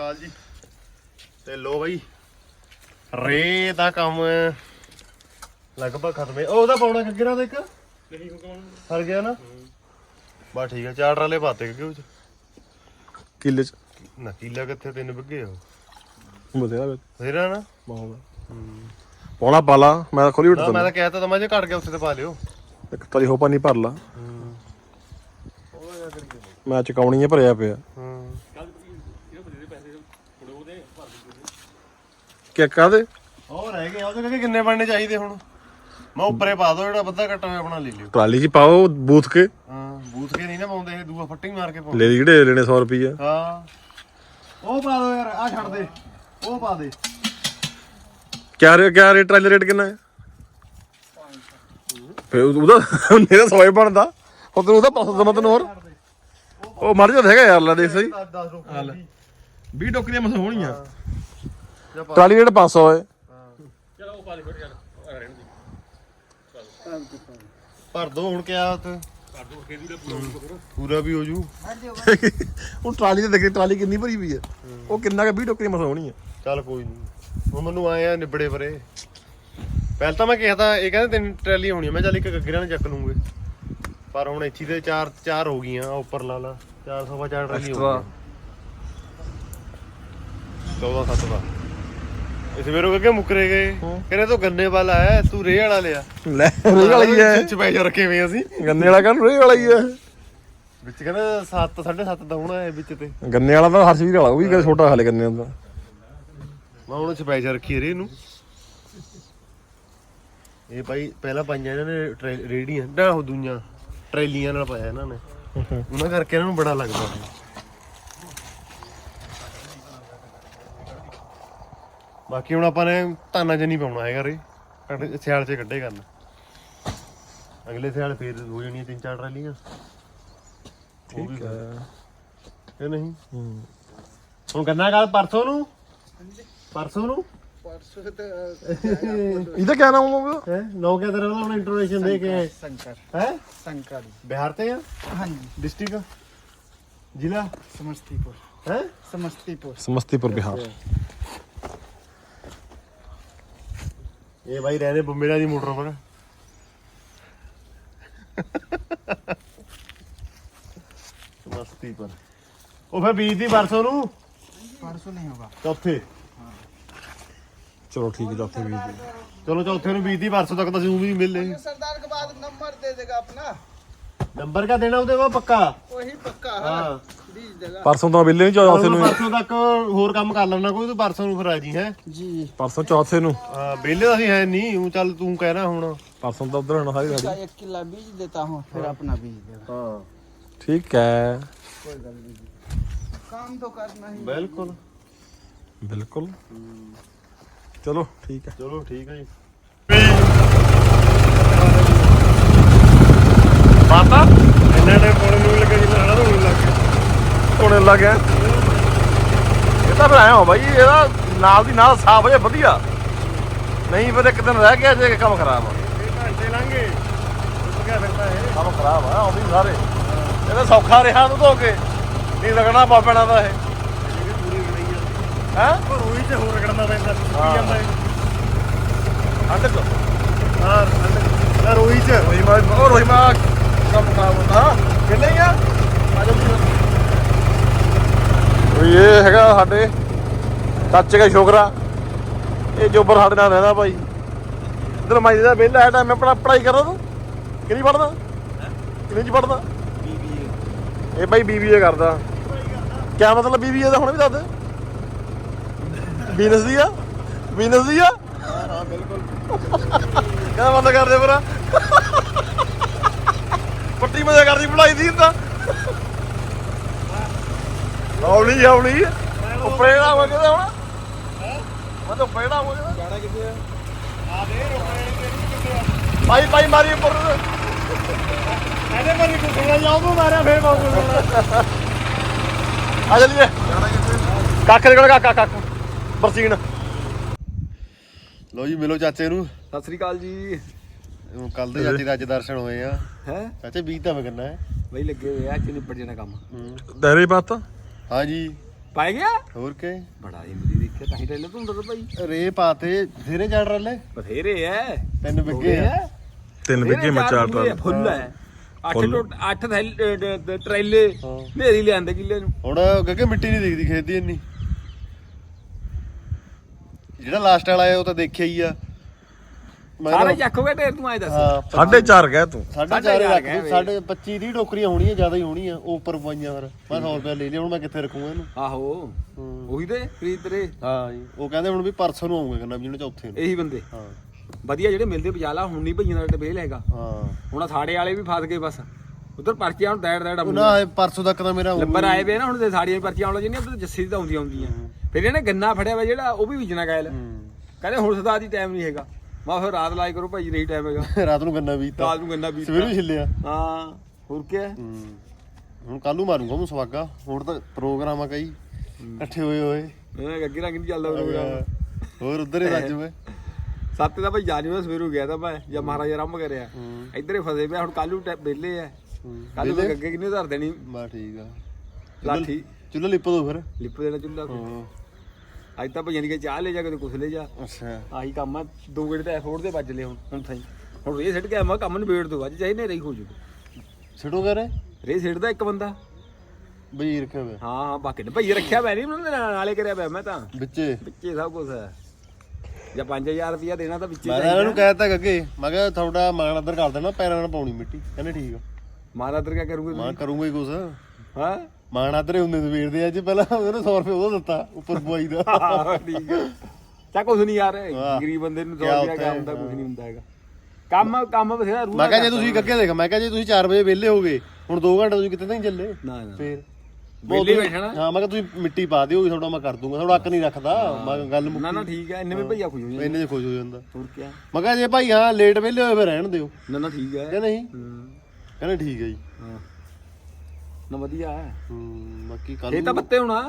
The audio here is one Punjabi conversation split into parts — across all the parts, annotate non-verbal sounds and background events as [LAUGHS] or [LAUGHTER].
ਅਕਾਲ ਜੀ। ਤੇ ਲੋ ਬਾਈ ਰੇ ਦਾ ਕੰਮ ਲਗਭਗ ਖਤਮ ਹੈ। ਉਹ ਉਹਦਾ ਪਾਉਣਾ ਕਿਹੜਾ ਦਾ ਇੱਕ। ਨਹੀਂ ਹਰ ਗਿਆ ਨਾ? ਬਸ ਠੀਕ ਹੈ ਚਾਰ ਟਰਾਲੇ ਪਾਤੇ ਉਹ ਚ ਕਿੱਲੇ ਚ। ਨਾ ਕਿੱਲਾ ਕਿੱਥੇ ਤਿੰਨ ਵਿੱਗੇ ਆ ਬਥੇਰਾ ਵੇ ਫੇਰ ਨਾ? ਬਹੁਤ ਪੌਣਾ ਪਾਲਾ ਮੈਂ ਖੋਲੀ ਉੱਠ ਨਾ ਮੈਂ ਤਾ ਤਾਂ ਕਹਿਤਾ ਤਾਂ ਮੈਂ ਜੇ ਘਟ ਗਿਆ ਉੱਥੇ ਤੇ ਪਾ ਲਿਓ। ਇੱਕ ਤਰੀ ਹੋ ਪਾਣੀ ਭਰ ਲਾ। ਮੈਂ ਚਕਾਉਣੀ ਹੈ ਭਰਿਆ ਪਿਆ। ਹੂੰ। ਇਹ ਬਦੇ ਪੈਸੇ ਥੋੜੇ ਉਹਦੇ ਭਰ ਦਿੱਤੇ ਕਿ ਕਾਦੇ ਉਹ ਰਹਿ ਗਿਆ ਉਹਦੇ ਕਹਿੰਦੇ ਕਿੰਨੇ ਬਣਨੇ ਚਾਹੀਦੇ ਹੁਣ? ਮੈਂ ਉੱਪਰੇ ਪਾ ਦੋ ਜਿਹੜਾ ਬੱਦਾ ਕੱਟਾ ਹੋਇਆ ਆਪਣਾ ਲੈ ਲਿਓ। ਟਰਾਲੀ 'ਚ ਪਾਓ ਬੂਥ ਕੇ। ਹਾਂ ਬੂਥ ਕੇ ਨਹੀਂ ਨਾ ਪਾਉਂਦੇ ਇਹ ਦੂਆ ਫੱਟੀ ਮਾਰ ਕੇ ਪਾਉਂਦੇ। ਲੈ ਲਈ ਜਿਹੜੇ ਲੈਣੇ 100 ਰੁਪਈਆ ਹਾਂ। ਉਹ ਪਾ ਦੋ ਯਾਰ ਆ ਛੱਡ ਦੇ। ਉਹ ਪਾ ਦੇ। ਕਿਆ ਰੇ ਕਿਆ ਰੇਟ ਟਰਾਲੀ ਰੇਟ ਕਿੰਨਾ ਹੈ? ਫੇ ਉਹਦਾ ਮੇਰਾ 100 ਹੀ ਬਣਦਾ। ਹੁਣ ਤੈਨੂੰ ਉਹਦਾ 500 ਦਮਾ ਤੈਨੂੰ ਹੋਰ। ਉਹ ਮਰ ਜਾਂਦਾ ਹੈਗਾ ਯਾਰ ਲੈ ਦੇਖ ਸਹੀ। 10 ਰੁਪਏ 20 ਟੋਕਰੀਆਂ ਮਸ ਹੋਣੀਆਂ ਟਰਾਲੀ ਰੇਟ 500 ਹੈ। ਚਲੋ ਉਹ ਪਾ ਦੇ ਫਿਰ ਆ ਰਹਿਣ ਦੇ। ਭਰ ਦੋ ਹੁਣ ਕਿਆ ਉੱਥੇ ਕਰ ਦੋ ਖੇਦੀ ਦਾ ਪੂਰਾ ਫਿਰ। ਪੂਰਾ ਵੀ ਹੋ ਜੂ। [LAUGHS] ਹੁਣ ਟਰਾਲੀ ਤੇ ਦੇਖੀ ਟਰਾਲੀ ਕਿੰਨੀ ਭਰੀ ਵੀ ਹੈ। ਉਹ ਕਿੰਨਾ ਕਿ 20 ਟੋਕਰੀਆਂ ਮਸ ਹੋਣੀਆਂ ਚੱਲ ਕੋਈ ਨਹੀਂ ਹੁਣ ਮੈਨੂੰ ਆਏ ਆ ਨਿਬੜੇ ਪਰੇ। ਪਹਿਲਾਂ ਤਾਂ ਮੈਂ ਕਿਹਾ ਤਾਂ ਇਹ ਕਹਿੰਦੇ ਤਿੰਨ ਟਰੈਲੀ ਹੋਣੀ। ਮੈਂ ਚੱਲ ਇੱਕ ਗੱਗਰਾਂ ਨੂੰ ਚੱਕ ਲੂੰਗੇ। ਪਰ ਹੁਣ ਇੱਥੇ ਤੇ ਚਾਰ ਚਾਰ ਹੋ ਗਈਆਂ ਉੱਪਰ ਲਾ ਲਾ। 400 ਬਾ ਚਾਰ ਟਰੈਲੀ ਹੋ Extra। ਗਈਆਂ 14 7 ਦਾ। ਇਸ ਵੇਰੋ ਅੱਗੇ ਮੁਕਰੇ ਗਏ। ਕਹਿੰਦੇ ਤੂੰ ਗੰਨੇ ਵਾਲਾ ਹੈ ਤੂੰ ਰੇ ਵਾਲਾ ਲਿਆ। ਲੈ ਰੇ ਵਾਲੀ ਹੈ ਚਪੈ ਜਾ ਰੱਖੇ ਹੋਏ ਅਸੀਂ। ਗੰਨੇ ਵਾਲਾ ਕਹਿੰਦਾ ਰੇ ਵਾਲਾ ਹੀ ਹੈ? ਵਿੱਚ ਕਹਿੰਦਾ 7 7.5 ਦਾ ਹੋਣਾ ਹੈ ਵਿੱਚ ਤੇ। ਗੰਨੇ ਵਾਲਾ ਤਾਂ ਹਰਸ਼ਵੀਰ ਵਾਲਾ ਉਹ ਵੀ ਕਹਿੰਦਾ ਛੋਟਾ ਹਾਲੇ ਗੰਨੇ ਦਾ। ਮੈਂ ਚਪੈ ਜਾ ਰੱਖੀ ਰੇ ਨੂੰ। ਇਹ ਭਾਈ ਪਹਿਲਾਂ ਪਾਈਆਂ ਇਹਨਾਂ ਨੇ ਰੇਹੜੀਆਂ ਨਾ ਉਹ ਦੂਈਆਂ ਟਰੈਲੀਆਂ ਨਾਲ ਪਾਇਆ ਇਹਨਾਂ ਨੇ। ਉਹਨਾਂ ਕਰਕੇ ਇਹਨਾਂ ਨੂੰ ਬੜਾ ਲੱਗਦਾ ਬਾਕੀ ਹੁਣ ਆਪਾਂ ਨੇ ਧਾਨਾ ਚ ਨਹੀਂ ਪਾਉਣਾ ਹੈਗਾ ਰੇ। ਕੱਢ ਸਿਆਲ ਚ ਕੱਢੇ ਕਰਨ। ਅਗਲੇ ਸਿਆਲ ਫੇਰ ਹੋ ਜਾਣੀਆਂ ਤਿੰਨ ਚਾਰ ਟਰਾਲੀਆਂ। ਠੀਕ ਹੈ ਇਹ ਨਹੀਂ। ਹੂੰ। ਹੁਣ ਕਰਨਾ ਗੱਲ ਪਰਸੋਂ ਨੂੰ? ਪਰਸੋਂ ਨੂੰ? ਪਰਸੋਂ ਤੇ ਇਹਦਾ ਕੀ ਨਾਮ ਹੋਊਗਾ ਹੈ? ਨੋ ਕਿਆ ਤੇਰਾ ਉਹਨੂੰ ਇੰਟਰੋਡਕਸ਼ਨ ਦੇ ਕੇ ਸੰਕਰ ਹੈ? ਸੰਕਰ। ਬਿਹਾਰ ਤੇ ਆ? ਹਾਂਜੀ। ਡਿਸਟ੍ਰਿਕਟ? ਜ਼ਿਲ੍ਹਾ? ਸਮਸਤੀਪੁਰ। ਹੈ? ਸਮਸਤੀਪੁਰ। ਸਮਸਤੀਪੁਰ ਬਿਹਾਰ। ਇਹ ਬਾਈ ਰਹਿੰਦੇ ਬੰਬੇਲਾ ਦੀ ਮੋਟਰ ਪਰ ਮਸਤੀ ਪਰ ਉਹ ਫਿਰ ਬੀਜ ਦੀ ਪਰਸੋਂ ਨੂੰ परसों नहीं होगा ਚੌਥੇ ਚਲੋ ਠੀਕ ਹੈ ਚੌਥੇ ਵੀ ਚਲੋ ਚੌਥੇ ਨੂੰ ਬੀਜ ਦੀ ਪਰਸੋਂ ਤੱਕ ਤਾਂ ਜ਼ੂਮ ਵੀ ਮਿਲੇ सरदार के बाद नंबर दे देगा अपना ਨੰਬਰ ਕਾ ਦੇਣਾ ਉਹਦੇ ਵਾ ਪੱਕਾ वही पक्का है ਹਾਂ बीज देगा ਪਰਸੋਂ ਤਾਂ ਬਿੱਲੇ ਨਹੀਂ ਚੌਥੇ ਨੂੰ ਪਰਸੋਂ ਤੱਕ ਹੋਰ ਕੰਮ ਕਰ ਲੈਣਾ ਕੋਈ ਤੂੰ ਪਰਸੋਂ ਨੂੰ ਫਿਰ ਆ ਜੀ ਹੈ जी ਪਰਸੋਂ ਚੌਥੇ ਨੂੰ ਹਾਂ ਵਿਹਲੇ ਤਾਂ ਅਸੀਂ ਹੈ ਨਹੀਂ ਉਹ ਚੱਲ ਤੂੰ ਕਹਿਣਾ ਹੁਣ ਪਰਸੋਂ ਤਾਂ ਉਧਰ ਹੋਣਾ ਸਾਰੀ का ਸਾਡੀ एक किला बीज देता हूँ फिर अपना बीज देगा ਹਾਂ ਠੀਕ ਹੈ कोई गलती नहीं काम तो करना ही ਬਿਲਕੁਲ ਬਿਲਕੁਲ ਚਲੋ ਠੀਕ ਹੈ ਚਲੋ ਠੀਕ ਹੈ ਜੀ ਮਾਤਾ ਇੰਨਾ ਟਾਈਮ ਪੌਣੇ ਨੂੰ ਲੱਗਾ ਜਿੰਨਾ ਹਣਾ ਹੋਣ ਹੋਣੇ ਲੱਗ ਗਿਆ। ਇਹ ਤਾਂ ਫਿਰ ਆਇਆ ਹੋ ਬਾਈ ਇਹਦਾ ਨਾਲ ਦੀ ਨਾਲ ਸਾਫ਼ ਜੇ ਵਧੀਆ। ਨਹੀਂ ਫਿਰ ਇੱਕ ਦਿਨ ਰਹਿ ਗਿਆ ਜੇ ਕੰਮ ਖਰਾਬ ਆ ਘੰਟੇ ਲੰਘੇ ਗਿਆ ਇਹ। ਕੰਮ ਖਰਾਬ ਆ ਆਉਂਦੀ ਸਾਰੇ। ਇਹਦਾ ਸੌਖਾ ਰਿਹਾ ਤੂੰ ਧੋ ਕੇ। ਨਹੀਂ ਲੱਗਣਾ ਪਾ ਪੈਣਾ ਦਾ ਇਹ। ਪੂਰੀ ਹੈ ਉਹ ਰੋਈ ਤੇ ਹੋਰ ਰਗੜਨਾ ਪੈਂਦਾ ਸੁੱਕੀ। ਜਾਂਦਾ ਇਹ। ਅੰਡ ਚ? ਹਾਂ ਨਾ ਰੋਈ ਚ। ਰੋਈ ਮਾ ਰੋਈ ਮਾ ਕੰਮ ਖਰਾਬ ਹੁੰਦਾ। ਹਾਂ ਕਿੰਨੇ ਆ ਆ ਜਾ ਇਹ ਹੈਗਾ ਸਾਡੇ ਚਾਚੇ ਦਾ ਛੋਕਰਾ ਇਹ ਜੋਬਰ ਸਾਡੇ ਨਾਲ ਰਹਿੰਦਾ ਭਾਈ। ਇਧਰ ਮਾਈ ਦਾ ਵਿਹਲਾ ਹੈ ਟਾਈਮ ਆਪਣਾ ਪੜਾਈ ਕਰਦਾ ਤੂੰ। ਕਿਹੜੀ ਪੜਦਾ ਕਿਹਨੇ ਚ ਪੜਦਾ ਇਹ ਭਾਈ ਬੀਬੀਏ ਕਰਦਾ। ਕਿਆ ਮਤਲਬ ਬੀਬੀਏ ਦਾ ਹੁਣ ਵੀ ਦੱਸ ਬਿਜ਼ਨਸ ਦੀ ਆ? ਬਿਜ਼ਨਸ ਦੀ ਆ? ਹਾਂ ਬਿਲਕੁਲ ਕਹਿੰਦਾ ਬੰਦ ਕਰ ਦੇ ਪਰਾ ਪੱਟੀ ਮਜ਼ਾ ਕਰਦੀ ਪੜਾਈ ਦੀ ਤਾਂ। ਹੌਲੀ ਹੌਲੀ ਉੱਪਰੇ ਦਾ ਹੋ ਗਿਆ ਹੁਣ। ਮੈਂ ਤਾਂ ਉੱਪਰੇ ਹੋ ਗਿਆ ਜਾਣਾ ਕਿੱਥੇ ਆ? ਆ ਦੇ ਰੁਕਣੇ ਭਾਈ ਭਾਈ ਮਾਰੀ ਉੱਪਰ। ਇਹਦੇ ਮਾਰੀ ਕੁਸੜਾ ਜਾਉਂਦਾ ਮਾਰਿਆ ਫੇਰ ਬਾਬੂ ਆ ਜਲੀਏ ਕੱਖ ਦੇ ਕੋਲ ਕਾਕਾ ਕੱਖ ਬਰਸੀਨ। ਲੋ ਜੀ ਮਿਲੋ ਚਾਚੇ ਨੂੰ। ਸਤਿ ਸ੍ਰੀ ਅਕਾਲ ਜੀ। ਕੱਲ ਦੇ ਚਾਚੇ ਦਾ ਦਰਸ਼ਨ ਹੋਏ ਆ। ਹੈ? ਚਾਚੇ ਬੀਜ ਤਾਂ ਵਗਣਾ ਹੈ? ਬਈ ਲੱਗੇ ਹੋਏ ਆ ਕਿ ਨਿਪਟ ਜਾਣਾ ਕੰਮ। ਦਾਇਰੇ ਬਾਤ। ਹਾਂਜੀ। ਪਾਇ ਗਿਆ? ਹੋਰ ਕੇ? ਬੜਾ ਹਿੰਮਤੀ ਦੇਖਿਆ ਤਾਂ ਹੀ ਟ੍ਰੇਲਰ ਤੋਂ ਹੁੰਦਾ ਭਾਈ। ਰੇ ਪਾਤੇ ਬਥੇਰੇ ਚੜ ਰਲੇ। ਬਥੇਰੇ ਐ। ਤਿੰਨ ਵਿੱਗੇ ਆ। ਤਿੰਨ ਵਿੱਗੇ ਮੈਂ ਚਾਰ ਪੂਰੇ ਟਰਾਲ ਫੁੱਲ ਐ। ਅੱਠ ਫੁੱਲ। ਟੋ ਅੱਠ ਟਰੇਲੇ। ਹਾਂ। ਨੇਰੀ ਲਿਆਂਦੇ ਕਿੱਲੇ ਨੂੰ। ਹੁਣ ਗੱਗੇ ਮਿੱਟੀ ਨਹੀਂ ਦਿਖਦੀ ਖੇਤ ਦੀ ਇੰਨੀ। ਜਿਹੜਾ ਲਾਸਟ ਵਾਲਾ ਹੈ ਉਹ ਤਾਂ ਦੇਖਿਆ ਹੀ ਆ। ਮੈਂ ਸਾਰੇ ਚੱਕ ਹੋ ਢੇਰ ਤੂੰ ਐ ਦੱਸ। ਸਾਢੇ ਚਾਰ ਕਹਿ ਤੂੰ। ਸਾਢੇ ਸਾਢੇ ਚਾਰ ਚਾਰ ਰੱਖ ਗਏ ਦੂੰ ਸਾਡੇ 25 30 ਟੋਕਰੀਆਂ ਹੋਣੀਆਂ ਜ਼ਿਆਦਾ ਹੀ ਹੋਣੀਆਂ। ਉਹ ਉੱਪਰ ਪਵਾਈਆਂ ਫਿਰ। ਮੈਂ 100 ਰੁਪਏ ਲੈ ਲਿਆ ਹੁਣ ਮੈਂ ਕਿੱਥੇ ਰੱਖੂਗਾ ਇਹਨੂੰ? ਆਹੋ। ਉਹੀ ਤੇ ਖਰੀਦ ਤੇਰੇ। ਹਾਂ ਜੀ। ਉਹ ਕਹਿੰਦੇ ਹੁਣ ਵੀ ਪਰਸੋਂ ਨੂੰ ਆਉਂਗਾ ਕਹਿੰਦਾ ਵੀ ਜਿਹਨੇ ਚੌਥੇ ਨੂੰ। ਇਹੀ ਬੰਦੇ। ਹਾਂ। ਵਧੀਆ ਜਿਹੜੇ ਮਿਲਦੇ ਬਜਾਲਾ ਹੁਣ ਨਹੀਂ ਭਈਆਂ ਦਾ ਡਬੇਲ ਹੈਗਾ। ਹਾਂ। ਹੁਣ ਸਾੜੇ ਵਾਲੇ ਵੀ ਫਸ ਗਏ ਬਸ। ਉਧਰ ਪਰਚੀਆਂ ਹੁਣ ਡੈੜ ਡੈੜ ਇਹ ਪਰਸੋਂ ਤੱਕ ਤਾਂ ਮੇਰਾ ਲੰਬਰ ਆਏ ਵੇ ਨਾ ਹੁਣ ਤੇ ਸਾੜੀਆਂ ਪਰਚੀਆਂ ਆਉਣ ਲੱਗੀਆਂ ਉਧਰ ਜੱਸੀ ਦੀ ਤਾਂ ਆਉਂਦੀਆਂ ਆਉਂਦੀਆਂ ਫਿਰ ਇਹਨੇ ਗੰਨਾ ਫੜਿਆ ਵਾ ਜਿਹੜਾ ਉਹ ਵੀ ਵਿਜਣਾ ਗਾਇਲ। ਕਹਿੰਦੇ ਹੁਣ ਸਦਾ ਦੀ ਟਾਈਮ ਨਹੀਂ ਹੈਗਾ। ਮੈਂ ਫਿਰ ਰਾਤ ਲਾਈ ਕਰੋ ਭਾਈ ਨਹੀਂ ਟਾਈਮ ਹੈਗਾ। [LAUGHS] ਰਾਤ ਨੂੰ ਗੰਨਾ ਬੀਜਤਾ। ਰਾਤ ਨੂੰ ਗੰਨਾ ਬੀਜਤਾ। ਸਵੇਰੇ ਵੀ ਛਿੱਲਿਆ। ਹਾਂ ਹੋਰ ਕੀ ਹੈ? ਹੂੰ। ਹੁਣ ਕੱਲ ਨੂੰ ਮਾਰੂੰਗਾ ਮੈਂ ਸਵਾਗਾ। ਹੁਣ ਤਾਂ ਪ੍ਰੋਗਰਾਮ ਆ ਕਈ। ਇਕੱਠੇ ਹੋਏ ਹੋਏ। ਇਹ ਅੱਗੇ ਰੰਗ ਨਹੀਂ ਚੱਲਦਾ ਪ੍ਰੋਗਰਾਮ। ਹੋਰ ਉਧਰ ਹੀ ਰੱਜ ਵੇ ਸੱਤ ਦਾ ਭਾਈ ਜਾਣੀ ਮੈਂ ਸਵੇਰੂ ਗਿਆ ਤਾਂ ਮੈਂ ਜਾਂ ਮਹਾਰਾਜਾ ਆਰੰਭ ਕਰਿਆ। ਇੱਧਰ ਹੀ ਫਸੇ ਪਿਆ ਹੁਣ ਕੱਲ ਨੂੰ ਵਿਹਲੇ ਆ। ਕੱਲ ਨੂੰ? ਅੱਗੇ ਕਿੰਨੇ ਧਰ ਦੇਣੀ? ਬਾ ਠੀਕ ਆ। ਲਾਠੀ। ਚੁੱਲ੍ਹਾ ਲਿਪ ਦੋ ਫਿਰ। ਲਿਪ ਦੇਣਾ ਚੁੱਲਾ ਹਾਂ। ਅੱਜ ਤਾਂ ਭਈਆਂ ਦੀ ਚਾਹ ਲੈ ਜਾ ਕੇ ਕੁਛ ਲੈ ਜਾ। ਅੱਛਾ। ਆਹੀ ਕੰਮ ਆ ਦੋ ਗੇੜੇ ਤਾਂ ਐਫੋਰਡ ਦੇ ਵੱਜ ਲਏ ਹੁਣ ਹੁਣ ਥਾਈ। ਹੁਣ ਰੇ ਸਿੱਟ ਕੇ ਮੈਂ ਕੰਮ ਨਿਬੇੜ ਦੋ ਅੱਜ ਚਾਹੇ ਨੇਰੇ ਹੀ ਹੋ ਜੂ ਛੱਡੋ ਕਰੇ? ਰੇ ਸਿੱਟਦਾ ਇੱਕ ਬੰਦਾ। ਬਈ ਰੱਖਿਆ ਹੋਇਆ ਹਾਂ ਹਾਂ ਬਾਕੀ ਨੇ ਭਈ ਰੱਖਿਆ ਮੈਂ ਨਹੀਂ ਉਹਨਾਂ ਦੇ ਨਾਲ- ਕਰਿਆ ਪਿਆ ਮੈਂ ਤਾਂ। ਵਿੱਚੇ? ਵਿੱਚੇ ਸਭ ਕੁਝ ਹੈ। ਜਾਂ 5000 ਰੁਪਇਆ ਦੇਣਾ ਤਾਂ ਵਿੱਚੇ ਮੈਂ ਤਾਂ ਇਹਨਾਂ ਨੂੰ ਕਹਿਤਾ ਅੱਗੇ ਮੈਂ ਕਿਹਾ ਤੁਹਾਡਾ ਮਾਣ ਅੰਦਰ ਕਰ ਦੇਣਾ ਪੈਰਾਂ ਨਾਲ ਪਾਉਣੀ ਮਿੱਟੀ। ਕਹਿੰਦੇ ਠੀਕ ਆ। ਮਾਰਾ ਦਰ ਕਿਆ ਕਰੂਗੇ ਮੈਂ ਕਰੂੰਗਾ ਹੀ ਕੁਛ। ਹਾਂ? ਮਾਣ ਆਦਰੇ ਹੁੰਦੇ ਸਵੇਰਦੇ ਅੱਜ ਪਹਿਲਾਂ ਉਹਨੇ 100 ਰੁਪਏ ਉਹਦਾ ਦਿੱਤਾ ਉੱਪਰ ਬੁਆਈ ਦਾ। ਹਾਂ, ਠੀਕ ਹੈ ਚਾ ਕੁਝ ਨਹੀਂ ਯਾਰ ਵਾਹ। ਗਰੀਬ ਬੰਦੇ ਨੂੰ ਕਿਆ ਸੌ ਰੁਪਇਆ ਕਿਆ ਉੱਥੇ, ਹੁੰਦਾ ਕੁਝ ਨਹੀਂ ਹੁੰਦਾ ਹੈਗਾ। ਕੰਮ ਕੰਮ ਬਥੇਰਾ ਰੂਹ ਮੈਂ ਕਿਹਾ ਜੇ ਤੁਸੀਂ ਅੱਗੇ ਦੇਖ ਮੈਂ ਕਿਹਾ ਜੇ ਤੁਸੀਂ 4 ਵਜੇ ਵਿਹਲੇ ਹੋਗੇ ਹੁਣ 2 ਘੰਟੇ ਤੁਸੀਂ ਕਿਤੇ ਨਹੀਂ ਚੱਲੇ। ਨਾ ਨਾ। ਫੇਰ। ਵਿਹਲੇ ਬੈਠਣਾ। ਹਾਂ ਮੈਂ ਕਿਹਾ ਤੁਸੀਂ ਮਿੱਟੀ ਪਾ ਦਿਓ ਤੁਹਾਡਾ ਮੈਂ ਕਰ ਦੂੰਗਾ ਤੁਹਾਡਾ ਅੱਕ ਨਹੀਂ ਰੱਖਦਾ। ਮੈਂ ਕਿਹਾ ਗੱਲ ਮੁੱਕ ਨਾ ਨਾ ਠੀਕ ਹੈ ਇੰਨੇ ਵੀ ਭਈਆ ਖੁਸ਼ ਹੋ ਜਾਂਦੇ। ਇੰਨੇ ਚ ਖੁਸ਼ ਹੋ ਜਾਂਦਾ। ਹੋਰ ਕੀ ਮੈਂ ਕਿਹਾ ਜੇ ਭਾਈ ਹਾਂ ਲੇਟ ਵਿਹਲੇ ਹੋਏ ਫਿਰ ਰਹਿਣ ਦਿਓ। ਨਾ ਨਾ ਠੀਕ ਹੈ ਕਿ ਨਹੀਂ? ਹੂੰ, ਕਹਿੰਦੇ ਠੀਕ ਹੈ ਜੀ। ਹਾਂ। ਨਾ ਵਧੀਆ ਹੈ। ਹੂੰ ਬਾਕੀ ਇਹ ਕੱਲ ਤਾਂ ਪੱਤੇ ਹੋਣਾ।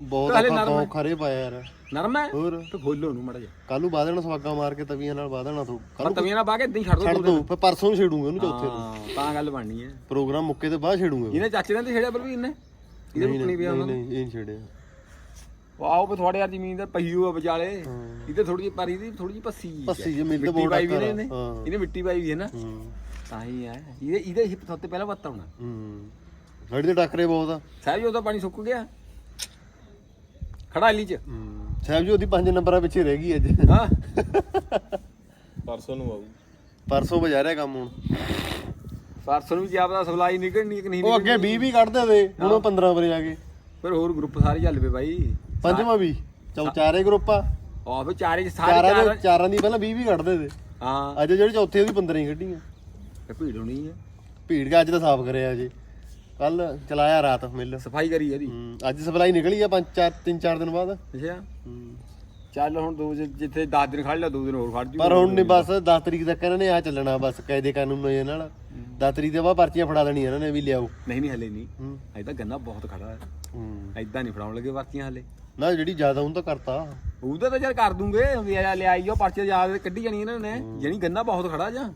ਬਹੁਤ ਹਲੇ ਆਪਾਂ ਨਰਮ ਹੈ। ਬਹੁਤ ਖਰੇ ਪਾਇਆ ਯਾਰ। ਨਰਮ ਹੈ? ਹੋਰ? ਤੇ ਖੋਲੋ ਨੂੰ ਮੜਾ ਜਾ ਕੱਲ ਨੂੰ ਬਾਦਣਾ ਸਵਾਗਾ ਮਾਰ ਕੇ ਤਵੀਆਂ ਨਾਲ ਬਾਦਣਾ ਤੋਂ ਪਰ ਤਵੀਆਂ ਨਾਲ ਕੇ ਇਦਾਂ ਹੀ ਛੱਡ ਛੱਡ ਦੋ ਦੋ ਫਿਰ ਪਰਸੋਂ ਨੂੰ ਛੇੜੂਗਾ ਉਹਨੂੰ ਚੌਥੇ ਨੂੰ ਹਾਂ ਤਾਂ ਗੱਲ ਬਣਨੀ ਹੈ। ਪ੍ਰੋਗਰਾਮ ਮੁੱਕੇ ਤੇ ਬਾਅਦ ਛੇੜੂਗਾ ਇਹਨੇ ਚਾਚੇ ਨੇ ਤੇ ਛੇੜਿਆ ਪਰ ਵੀ ਇਹਨੇ ਇਹਦੇ ਰੁਕਣੀ ਪਿਆ ਨਹੀਂ ਨੂੰ? ਨਹੀਂ ਇਹ ਨਹੀਂ ਛੇੜਿਆ। ਵਾਓ ਵੀ ਤੁਹਾਡੇ ਯਾਰ ਜ਼ਮੀਨ ਦਾ ਪਹੀਓ ਆ ਵਿਚਾਲੇ। ਇਹਦੇ ਥੋੜੀ ਜਿਹੀ ਪਰ ਇਹਦੀ ਥੋੜੀ ਜਿਹੀ ਪੱਸੀ ਜਿਹੀ ਪੱਸੀ ਜਿਹੀ। ਮਿੱਟੀ ਬਹੁਤ ਪਾਈ ਵੀ ਨੇ ਆ, ਇਹਨੇ। ਹਾਂ। ਇਹਨੇ ਮਿੱਟੀ ਪਾਈ ਵੀ ਹੈ ਨਾ। ਹੂੰ। ਤਾਂ ਹੀ ਹੈ। ਇਹਦੇ ਇਹਦੇ ਹਿੱਪ ਤੋਂ ਪਹਿਲਾਂ ਵੱਤ ਆਉਣਾ। ਹੂੰ। ਗੜੀ ਦੇ ਟੱਕਰੇ ਬਹੁਤ ਆ। ਸਾਹਿਬ ਜੀ ਉਹਦਾ ਪਾਣੀ ਸੁੱਕ ਗਿਆ। ਖੜਾ ਲੀ ਚ ਸਾਹਿਬ ਜੀ ਉਹਦੀ 5 ਨੰਬਰਾਂ ਪਿੱਛੇ ਰਹਿ ਗਈ ਅੱਜ। ਹਾਂ। ਪਰਸੋਂ ਨੂੰ ਆਊ। ਪਰਸੋਂ ਵਜਾ ਰਿਹਾ ਕੰਮ ਹੁਣ। ਪਰਸੋਂ ਨੂੰ ਵੀ ਪਤਾ ਸਪਲਾਈ ਨਿਕਲਣੀ ਕਿ ਨਹੀਂ ਉਹ ਅੱਗੇ 20 ਵੀ ਕੱਢਦੇ ਦੇ ਹੁਣ ਉਹ 15 ਵਰੇ ਆ ਗਏ। ਫਿਰ ਹੋਰ ਗਰੁੱਪ ਸਾਰੇ ਚੱਲ ਪਏ ਬਾਈ। ਪੰਜਵਾਂ ਵੀ ਚੌ ਚਾਰੇ ਗਰੁੱਪ ਆ। ਆਹ ਵੀ ਚਾਰੇ ਚ ਸਾਰੇ ਚਾਰਾਂ ਚਾਰ ਦੇ ਚਾਰਾਂ ਦੀ ਪਹਿਲਾਂ 20 ਵੀ ਕੱਢਦੇ ਦੇ ਹਾਂ। ਅੱਜ ਜਿਹੜੀ ਚੌਥੇ ਉਹਦੀ 15 ਹੀ ਕੱਢੀਆਂ। ਇਹ ਭੀੜ ਹੋਣੀ ਹੈ ਭੀੜ ਕੇ ਅੱਜ ਤਾਂ ਸਾਫ਼ ਕਰਿਆ ਅਜੇ ਕੱਲ ਚਲਾਇਆ ਰਾਤ ਮਿਲ। ਸਫ਼ਾਈ ਕਰੀ ਇਹਦੀ ਅੱਜ ਸਪਲਾਈ ਨਿਕਲੀ ਆ ਪੰਜ ਚਾਰ ਤਿੰਨ ਚਾਰ ਦਿਨ ਬਾਅਦ। ਅੱਛਾ। ਚੱਲ ਹੁਣ ਦੋ ਜਿ- ਜਿੱਥੇ 10 ਦਿਨ ਖੜ ਲਿਆ ਦੋ ਦਿਨ ਹੋਰ ਖੜ ਜੂ। ਪਰ ਹੁਣ ਨਹੀਂ ਬਸ 10 ਤਰੀਕ ਤੱਕ ਇਹਨਾਂ ਨੇ ਆ ਚੱਲਣਾ ਬਸ ਕਾਇਦੇ ਕਾਨੂੰਨ ਹੋਏ ਨਾਲ। 10 ਤਰੀਕ ਦੇ ਬਾਅਦ ਪਰਚੀਆਂ ਫੜਾ ਦੇਣੀਆਂ ਇਹਨਾਂ ਨੇ ਵੀ ਲਿਆਓ। ਨਹੀਂ ਨਹੀਂ ਹਲੇ ਨਹੀਂ। ਹੂੰ। ਅਜੇ ਤਾਂ ਗੰਨਾ ਬਹੁਤ ਖੜਾ ਹੈ। ਹੂੰ। ਐਦਾਂ ਨਹੀਂ ਫੜਾਉਣ ਲੱਗੇ ਵਰਤੀਆਂ ਹਲੇ। ਨਾ ਜਿਹੜੀ ਜ਼ਿਆਦਾ ਹੁਣ ਤਾਂ ਕਰਤਾ। ਉਹਦਾ ਤਾਂ ਯਾਰ ਕਰ ਦੂੰਗੇ। ਵੀ ਆ ਲਿਆਈ ਉਹ ਪਰਚੇ ਯਾਦ ਕੱਢੀ ਜਾਣੀ ਇਹਨਾਂ ਨੇ। ਜਾਨੀ ਗੰਨਾ ਬਹੁਤ ਖੜਾ ਜਾਂ।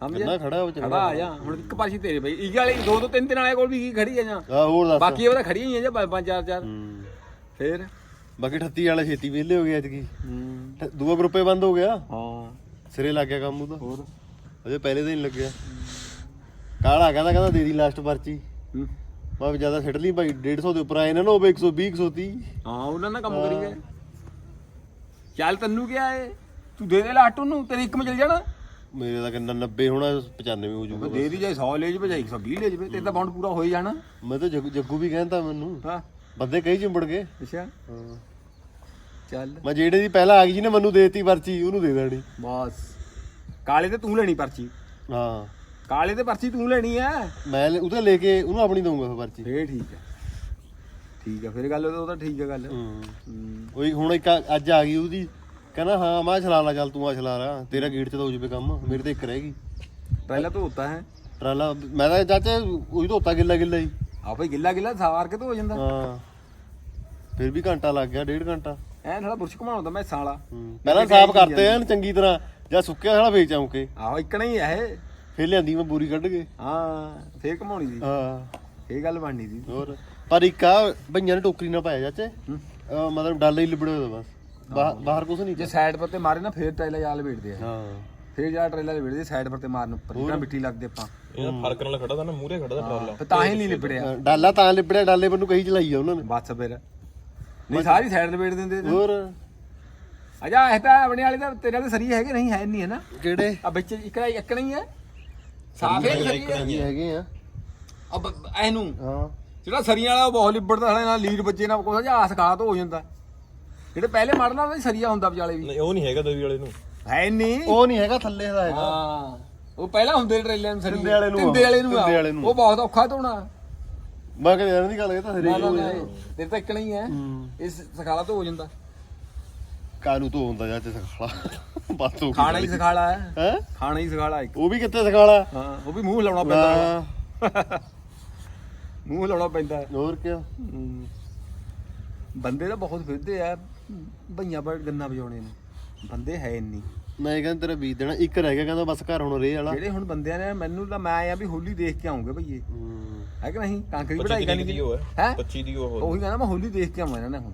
ਸਮਝ ਕਿੰਨਾ ਖੜਾ ਉਹ ਖੜਾ ਆ ਜਾ ਹੁਣ ਇੱਕ ਪਰਚੀ ਤੇਰੇ ਬਈ। ਇਹ ਵਾਲੀ ਦੋ ਦੋ ਤਿੰਨ ਤਿੰਨ ਵਾਲੇ ਕੋਲ ਵੀ ਕੀ ਖੜੀ ਆ ਜਾਂ? ਆ ਹੋਰ ਦੱਸ। ਬਾਕੀ ਇਹ ਤਾਂ ਖੜੀਆਂ ਹੀ ਆ ਜਾਂ ਪੰਜ ਪੰਜ ਚਾਰ ਚਾਰ? ਹੂੰ। ਫੇਰ? ਬਾਕੀ 38 ਵਾਲੇ ਛੇਤੀ ਵਿਹਲੇ ਹੋ ਗਏ ਅੱਜ ਕੀ। ਹੂੰ। ਦੂਆ ਗਰੁੱਪੇ ਬੰਦ ਹੋ ਗਿਆ? ਹਾਂ। ਸਿਰੇ ਲੱਗ ਗਿਆ ਕੰਮ ਉਹਦਾ। ਹੋਰ? ਅਜੇ ਪਹਿਲੇ ਦਿਨ ਹੀ ਲੱਗਿਆ। ਕਾਲਾ ਕਹਿੰਦਾ ਕਹਿੰਦਾ ਦੇ ਦੀ ਲਾਸਟ ਪਰਚੀ। ਹੂੰ। ਮੈਂ ਜ਼ਿਆਦਾ ਛੱਡ ਲਈ ਭਾਈ 150 ਦੇ ਉੱਪਰ ਆਏ ਨਾ ਨਾ ਹੋਵੇ 120 130 ਹਾਂ ਉਹਨਾਂ ਨਾਲ ਕੰਮ ਕਰੀਏ ਚੱਲ ਤੈਨੂੰ ਕਿਹਾ ਏ ਤੂੰ ਦੇ ਦੇ ਲਾਟੂ ਨੂੰ ਤੇਰੀ ਇੱਕ ਮੇ ਚਲ ਜਾਣਾ। ਮੇਰੇ ਦਾ ਕਿੰਨਾ 90 ਹੋਣਾ 95 ਹੋ ਜਾਊਗਾ ਦੇ ਦੀ ਜਾਏ 100 ਲੈ ਜਵੇ ਜਾਏ 120 ਲੈ ਜਵੇ ਤੇ ਤਾਂ ਬਾਉਂਡ ਪੂਰਾ ਹੋ ਹੀ ਜਾਣਾ। ਮੈਂ ਤਾਂ ਜੱਗੂ ਜੱਗੂ ਵੀ ਕਹਿੰਦਾ ਮੈਨੂੰ। ਹਾਂ। ਬੰਦੇ ਕਈ ਚਿੰਬੜ ਗਏ। ਅੱਛਾ। ਚੱਲ। ਮੈਂ ਜਿਹੜੇ ਦੀ ਪਹਿਲਾਂ ਆ ਗਈ ਜਿਹਨੇ ਮੈਨੂੰ ਦੇਤੀ ਪਰਚੀ ਉਹਨੂੰ ਦੇ ਦੇਣੀ। ਬਸ। ਕਾਲੇ ਤੇ ਤੂੰ ਲੈਣੀ ਪਰਚੀ। ਹਾਂ। ਕਾਲੇ ਤੇ ਪਰਚੀ ਤੂੰ ਲੈਣੀ ਐ ਮੈਂ ਲੈ- ਉਹਦੇ ਲੈ ਕੇ ਉਹਨੂੰ ਆਪਣੀ ਦਊਂਗਾ ਫਿਰ ਪਰਚੀ। ਫੇਰ ਠੀਕ ਹੈ ਠੀਕ ਹੈ ਫਿਰ ਗੱਲ ਉਹ ਤਾਂ ਠੀਕ ਹੈ ਗੱਲ। ਹੂੰ। ਹੂੰ। ਉਹੀ ਹੁਣ ਇੱਕ ਆ- ਅੱਜ ਆ ਗਈ ਉਹਦੀ ਕਹਿੰਦਾ ਹਾਂ ਮੈਂ ਚਲਾ ਲਾ ਚੱਲ ਤੂੰ ਆ ਚਲਾ ਲਾ। ਤੇਰਾ ਗੇਟ 'ਚ ਤਾਂ ਹੋ ਜਵੇ ਕੰਮ ਮੇਰੇ ਤੇ ਇੱਕ ਰਹਿ ਗਈ। ਪਹਿਲਾਂ ਤਾਂ ਹੁੰਦਾ ਹੈ। ਟਰਾਲਾ ਮੈਂ ਤਾਂ ਚਾਚਾ ਉਹੀ ਧੋਤਾ ਗਿੱਲਾ ਗਿੱਲਾ ਹੀ। ਆ ਭਾਈ ਗਿੱਲਾ ਗਿੱਲਾ ਸਾਰ ਕੇ ਤਾਂ ਹੋ ਜਾਂਦਾ। ਹਾਂ। ਫਿਰ ਵੀ ਘੰਟਾ ਲੱਗ ਗਿਆ ਡੇਢ ਘੰਟਾ। ਐ ਥੋੜਾ ਬੁਰਸ਼ ਘੁਮਾਉਂਦਾ ਮੈਂ ਸਾਲਾ। ਪਹਿਲਾਂ ਸਾਫ਼ ਕਰਤੇ ਐਨ ਚੰਗੀ ਤਰ੍ਹਾਂ ਜਾਂ ਸੁੱਕਿਆ ਸਾਲਾ ਵੇਚ ਆਉਂਕੇ ਆਹੋ ਇਕਣਾ ਹੀ ਐ ਇਹ। ਫਿਰ ਲਿਆਂਦੀ ਮੈਂ ਬੂਰੀ ਕੱਢ ਕੇ। ਹਾਂ ਫੇਰ ਘਮਾਉਣੀ ਸੀ। ਹਾਂ। ਇਹ ਗੱਲ ਬਣਨੀ ਸੀ। ਹੋਰ ਪਰ ਇੱਕ ਆ ਭਈਆਂ ਨੇ ਟੋਕਰੀ ਨਾ ਪਾਇਆ ਚਾਚੇ। ਮਤਲਬ ਡਾਲੇ ਹੀ ਲਿਬੜੇ ਹੋਏ ਬਸ। ਬਾਹਰ ਬਾਹਰ ਕੁਝ ਨਹੀਂ ਜੇ ਸਾਈਡ ਪਰ ਤੇ ਮਾਰੇ ਨਾ ਫੇਰ ਟ੍ਰੇਲਰ ਜਾਲ ਵੇੜਦੇ ਆ। ਹਾਂ। ਫੇਰ ਜਾ ਟ੍ਰੇਲਰ ਵੇੜਦੇ ਸਾਈਡ ਪਰ ਤੇ ਮਾਰਨ ਉੱਪਰ। ਜਿਹੜਾ ਮਿੱਟੀ ਲੱਗਦੇ ਆਪਾਂ। ਇਹਦਾ ਫ਼ਰਕ ਨਾਲ ਖੜਾ ਤਾਂ ਨਾ ਮੂਰੇ ਖੜਾ ਦਾ ਟਰਾਲਾ ਤਾਂ ਹੀ ਨਹੀਂ ਲਿਬੜਿਆ ਡਾਲਾ ਤਾਂ ਲਿਬੜਿਆ ਡਾਲੇ ਪਰ ਨੂੰ ਕਹੀ ਚਲਾਈ ਆ ਉਹਨਾਂ ਨੇ। ਬਸ ਫਿਰ। ਨਹੀਂ ਸਾਰੀ ਸਾਈਡ ਲਪੇਟ ਦਿੰਦੇ ਹੋਰ? ਅਜਾ ਇਹ ਤਾਂ ਆਪਣੇ ਵਾਲੇ ਦਾ ਤੇਰੇ ਵਾਲੇ ਸਰੀ ਹੈਗੇ ਨਹੀਂ ਹੈ ਨਹੀਂ ਹੈ ਨਾ? ਕਿਹੜੇ? ਆ ਵਿੱਚ ਇੱਕ ਇੱਕ ਨਹੀਂ ਹੈ ਸਾਫ਼ ਹੈ ਸਰੀ ਹੈ ਹੈਗੇ ਆ। ਅਬ ਇਹਨੂੰ। ਹਾਂ। ਜਿਹੜਾ ਸਰੀਆਂ ਵਾਲਾ ਉਹ ਬਹੁਤ ਲਿਬੜਦਾ ਹਲੇ ਨਾਲ ਲੀਰ ਬੱਜੇ ਨਾਲ ਕੋਈ ਜਾਂ ਆਸਕਾਤ ਹੋ ਜਾਂਦਾ। ਜਿਹੜੇ ਪਹਿਲੇ ਮਾਡਲਾਂ ਦਾ ਸਰੀਆ ਹੁੰਦਾ ਵਿਚਾਲੇ ਵੀ। ਨਹੀਂ ਉਹ ਨਹੀਂ ਹੈਗਾ ਦਵੀ ਵਾਲੇ ਨੂੰ। ਹੈ ਨਹੀਂ ਉਹ ਨਹੀਂ ਹੈਗਾ ਥੱਲੇ ਦਾ ਹੈਗਾ। ਹਾਂ। ਉਹ ਪਹਿਲਾਂ ਹੁੰਦੇ ਟ੍ਰੇਲਰ ਨੂੰ ਸਰੀ ਤਿੰਦੇ ਵਾਲੇ ਨੂੰ ਆ। ਤਿੰਦੇ ਵਾਲੇ ਨੂੰ ਆ। ਤਿੰਦੇ ਵਾਲੇ ਨੂੰ। ਉਹ ਬਹੁਤ ਔਖਾ ਧੋਣਾ। ਮੈਂ ਕਹਿੰਦਾ ਇਹਨਾਂ ਦੀ ਗੱਲ ਇਹ ਤਾਂ ਨਾ ਨਾ ਨਾ। ਤੇਰੇ ਤਾਂ ਇੱਕ ਨਹੀਂ ਹੈ। ਹੂੰ। ਇਸ ਸਖਾਲਾ ਤੋਂ ਹੋ ਜਾਂਦਾ। ਕਾਨੂੰ ਤੋਂ ਹੁੰਦਾ ਚਾਚੇ ਸਖਾਲਾ? ਬਸ ਹੋ ਖਾਣਾ ਹੀ ਸਖਾਲਾ ਹੈ। ਹੈ? ਖਾਣਾ ਹੀ ਸਖਾਲਾ ਇੱਕ। ਉਹ ਵੀ ਕਿੱਥੇ ਸਖਾਲਾ? ਹਾਂ ਉਹ ਵੀ ਮੂੰਹ ਲਾਉਣਾ ਪੈਂਦਾ। ਹਾਂ ਮੂੰਹ ਲਾਉਣਾ ਪੈਂਦਾ। ਹੋਰ ਕੀ। ਬੰਦੇ ਤਾਂ ਬਹੁਤ ਫਿਰਦੇ ਆ। ਭਈਆਂ ਪਰ ਗੰਨਾ ਵਜਾਉਣੇ ਨੂੰ। ਬੰਦੇ ਹੈ ਨਹੀਂ ਮੈਂ ਕਹਿੰਦਾ ਤੇਰਾ ਬੀਜ ਦੇਣਾ ਇੱਕ ਰਹਿ ਗਿਆ ਕਹਿੰਦਾ ਬਸ ਘਰ ਹੁਣ ਰੇ ਵਾਲਾ। ਜਿਹੜੇ ਹੁਣ ਬੰਦਿਆਂ ਨੇ ਮੈਨੂੰ ਤਾਂ ਮੈਂ ਆਇਆ ਵੀ ਹੋਲੀ ਦੇਖ ਕੇ ਆਉਂਗੇ ਭਈਏ। ਹੂੰ। ਕਿ ਨਹੀਂ? ਕਣਕ ਦੀ 25 ਵਢਾਈ ਕਰਨੀ ਦੀ ਉਹ ਹੈ? ਹੈ? 25 ਦੀ ਉਹ। ਉਹੀ ਕਹਿੰਦਾ ਮੈਂ ਹੋਲੀ ਦੇਖ ਕੇ ਆਵਾਂ ਇਹਨਾਂ ਨੇ ਹੁਣ।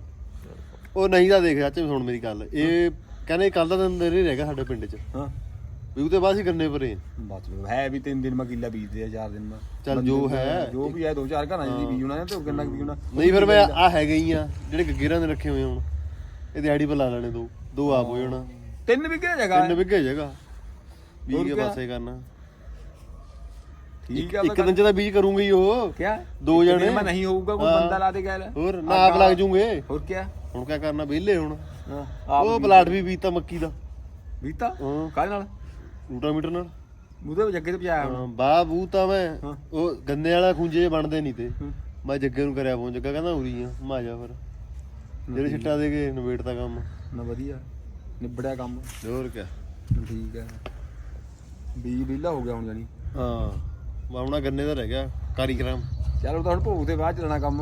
ਉਹ ਨਹੀਂ ਤਾਂ ਦੇਖ ਚਾਚੇ ਹੁਣ ਮੇਰੀ ਗੱਲ। ਇਹ ਕਹਿੰਦੇ ਕੱਲ ਦਾ ਦਿਨ ਰੇ ਰਹਿ ਗਿਆ ਸਾਡੇ ਪਿੰਡ 'ਚ। ਹਾਂ। ਵੀ ਉਹਦੇ ਬਾਅਦ ਹੀ ਗੰਨੇ ਭਰੇ। ਆ। ਬਸ ਲੋ ਹੈ ਵੀ ਤਿੰਨ ਦਿਨ ਮੈਂ ਕਿੱਲਾ ਬੀਜਦੇ ਆ ਚਾਰ ਦਿਨ ਮੈਂ। ਚੱਲ ਜੋ ਹੈ। ਜੋ ਵੀ ਹੈ ਦੋ ਚਾਰ ਘਰਾਂ 'ਚ ਦੀ ਬੀਜਣਾ ਨੇ ਤੇ ਉਹ ਗੰਨਾ ਬੀਜਣਾ ਨਹੀਂ ਫਿਰ ਮੈਂ ਆ ਹੈਗੇ ਹੀ ਆ ਜਿਹੜੇ ਗੱਗੇਰਾਂ ਦੇ ਰੱਖੇ ਹੋਏ ਹੁਣ। ਇਹ ਦਿਹਾੜੀ ਪਰ ਲਾ ਲੈਣੇ ਦੋ ਦੋ ਆਪ ਹੋ ਜਾਣਾ। ਤਿੰਨ ਵਿਗੇ ਜਗ੍ਹਾ ਤਿੰਨ ਵਿੱਗੇ ਜਗ੍ਹਾ। ਬੀਜ ਹੋਰ ਕੇ ਕਿਆ? ਪਾਸੇ ਕਰਨਾ। ਠੀਕ ਆ ਇੱਕ ਦਿਨ ਚ ਤਾਂ ਬੀਜ ਕਰੂੰਗਾ ਹੀ ਉਹ। ਕਿਆ? ਦੋ ਇੱਕ ਦਿਨ ਜਣੇ। ਮੈਂ ਨਹੀਂ ਹੋਊਗਾ ਕੋਈ ਹਾਂ। ਬੰਦਾ ਲਾ ਦੇ ਗੱਲ। ਹੋਰ ਨਾ ਆਪ ਲੱਗ ਜੂਗੇ। ਹੋਰ ਕਿਆ? ਹੁਣ ਕਿਆ ਕਰਨਾ ਵਿਹਲੇ ਹੁਣ। ਹਾਂ ਉਹ ਪਲਾਟ ਵੀ ਬੀਜਤਾ ਮੱਕੀ ਦਾ। ਬੀਤਾ ਹਾਂ। ਕਾਹਦੇ ਨਾਲ? ਰੂਟਾ ਮੀਟਰ ਨਾਲ। ਉਹਦੇ ਜੱਗੇ ਤੇ ਪਜਾਇਆ ਹੁਣ। ਹਾਂ, ਬਾਹ ਬੂ ਤਾਂ ਮੈਂ ਹਾਂ। ਉਹ ਗੰਨੇ ਵਾਲਾ ਖੁੰਝੇ ਜਿਹੇ ਬਣਦੇ ਨਹੀਂ ਤੇ। ਹੂੰ। ਮੈਂ ਜੱਗੇ ਨੂੰ ਕਰਿਆ ਫੋਨ ਜੱਗਾ ਕਹਿੰਦਾ ਉਰੀ ਆ ਮਾ ਜਾ ਫਿਰ। ਜਿਹੜੇ ਛਿੱਟਾ ਦੇ ਕੇ ਨਵੇੜਤਾ ਕੰਮ। ਨਾ ਵਧੀਆ ਨਿਬੜਿਆ ਕੰਮ। ਹੋਰ ਕਿਆ? ਠੀਕ ਹੈ। ਬੀਜ ਵਿਹਲਾ ਹੋ ਗਿਆ ਹੁਣ ਜਾਨੀ ਹਾਂ ਬਾਉਣਾ ਗੰਨੇ ਦਾ ਰਹਿ ਗਿਆ ਕਾਰੀਗਰਾਂ। ਚਲ ਉਹ ਤਾਂ ਹੁਣ ਭੋਗ ਦੇ ਬਾਅਦ ਚੱਲਣਾ ਕੰਮ।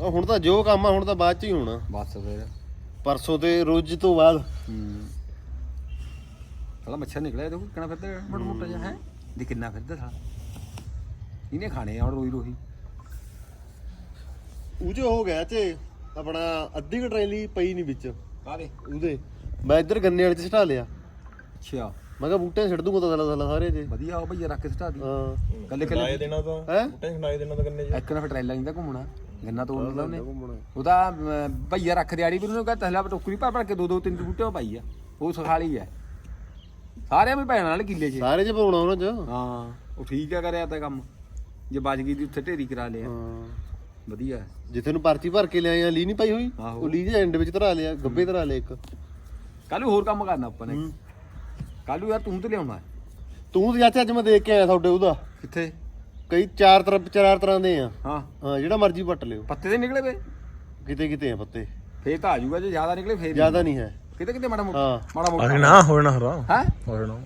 ਉਹ ਹੁਣ ਤਾਂ ਜੋ ਕੰਮ ਆ ਹੁਣ ਤਾਂ ਬਾਅਦ ਚ ਹੀ ਹੋਣਾ। ਬਸ ਫਿਰ। ਪਰਸੋਂ ਤੇ ਰੋਜ਼ ਤੋਂ ਬਾਅਦ। ਹੂੰ। ਸਾਲਾ ਮੱਛਰ ਨਿਕਲਿਆ ਦੇਖੋ ਕਿੰਨਾ ਫਿਰਦਾ ਮੋਟਾ ਮੋਟਾ ਜਿਹਾ ਹੈ? ਦੇ ਕਿੰਨਾ ਫਿਰਦਾ ਸਾਲਾ? ਇਹਨੇ ਖਾਣੇ ਆ ਹੁਣ ਰੋਈ ਰੋਈ ਉਹ ਜੋ ਹੋ ਗਿਆ ਤੇ ਆਪਣਾ ਅੱਧੀ ਕੁ ਟਰੈਲੀ ਪਈ ਨਹੀਂ ਵਿੱਚ। ਕਾਦੇ ਉਹਦੇ। ਮੈਂ ਇੱਧਰ ਗੰਨੇ ਵਾਲੇ ਚ ਛਟਾ ਲਿਆ। ਅੱਛਾ। ਮੈਂ ਕਿਹਾ ਬੂਟੇ ਛੱਡ ਦੂੰਗਾ ਤਾਂ ਸਾਲਾ ਸਾਲਾ ਸਾਰੇ ਜੇ। ਵਧੀਆ ਉਹ ਭਈਆ ਰੱਖ ਕੇ ਸਟਾ ਦੀ। ਹਾਂ। ਕੱਲੇ ਕੱਲੇ ਦੇਣਾ ਤਾਂ। ਹੈਂ? ਬੂਟੇ ਖਲਾਏ ਦੇਣਾ ਤਾਂ ਕੰਨੇ ਜੀ ਇੱਕ ਨਾ ਫਿਰ ਟਰੈਲਾ ਨਹੀਂ ਤਾਂ ਘੁੰਮਣਾ। ਗੰਨਾ ਤੋੜ ਲੈਂਦਾ ਉਹਨੇ। ਉਹਦਾ ਭਈਆ ਰੱਖ ਦਿਆੜੀ ਵੀ ਉਹਨੂੰ ਕਹਿੰਦਾ ਤਸਲਾ ਟੋਕਰੀ ਭਰ ਭਰ ਕੇ ਦੋ ਦੋ ਤਿੰਨ ਬੂਟੇ ਉਹ ਪਾਈ ਆ। ਉਹ ਸਖਾਲੀ ਆ। ਸਾਰਿਆਂ ਵੀ ਭੈਣਾਂ ਨਾਲ ਕਿੱਲੇ 'ਚ। ਸਾਰੇ ਚ ਪਾਉਣਾ ਉਹਨਾਂ ਚ। ਹਾਂ। ਉਹ ਠੀਕ ਆ ਕਰਿਆ ਤਾਂ ਕੰਮ। ਜੇ ਬਚ ਗਈ ਦੀ ਉੱਥੇ ਢੇਰੀ ਕਰਾ ਲਿਆ। ਹਾਂ। ਵਧੀਆ। ਜਿੱਥੇ ਨੂੰ ਪਰਚੀ ਭਰ ਕੇ ਲਿਆਏ ਆ ਲੀ ਨਹੀਂ ਪਾਈ ਹੋਈ? ਆਹੋ। ਉਹ ਲੀ ਦੇ ਐਂਡ ਵਿੱਚ ਧਰਾ ਲਿਆ ਗੱਬੇ ਧਰਾ ਲਿਆ ਇੱਕ। ਕੱਲ ਨੂੰ ਹੋਰ ਕੰਮ ਕਰਨਾ ਆਪਾਂ ਨੇ। ਹੂੰ। ਕੱਲ ਨੂੰ ਯਾਰ ਤੂੰ ਤੇ ਲਿਆਉਣਾ। ਹੈ। ਤੂੰ ਤੇ ਚਾਚਾ ਅੱਜ ਮੈਂ ਦੇਖ ਕੇ ਆਇਆ ਤੁਹਾਡੇ ਉਹਦਾ। ਕਿੱਥੇ? ਕਈ ਚਾਰ ਤਰ੍ਹਾਂ ਚਾਰ ਤਰ੍ਹਾਂ ਦੇ ਆ। ਹਾਂ। ਹਾਂ ਜਿਹੜਾ ਮਰਜ਼ੀ ਪੱਟ ਲਿਓ। ਪੱਤੇ ਤੇ ਨਿਕਲੇ ਵੇ ਕਿਤੇ ਕਿਤੇ ਆ ਪੱਤੇ। ਫੇਰ ਤਾਂ ਆ ਜਾਊਗਾ ਜੇ ਜ਼ਿਆਦਾ ਨਿਕਲੇ ਫੇਰ ਜ਼ਿਆਦਾ ਨਹੀਂ ਹੈ। ਕਿਤੇ ਕਿਤੇ ਮਾੜਾ ਮੋਟਾ ਹਾਂ। ਮਾੜਾ ਅਰੇ ਮੋਟਾ ਨਾ ਹੋ ਜਾਣਾ ਹਰਾ ਹੈ? ਹੋ ਜਾਣਾ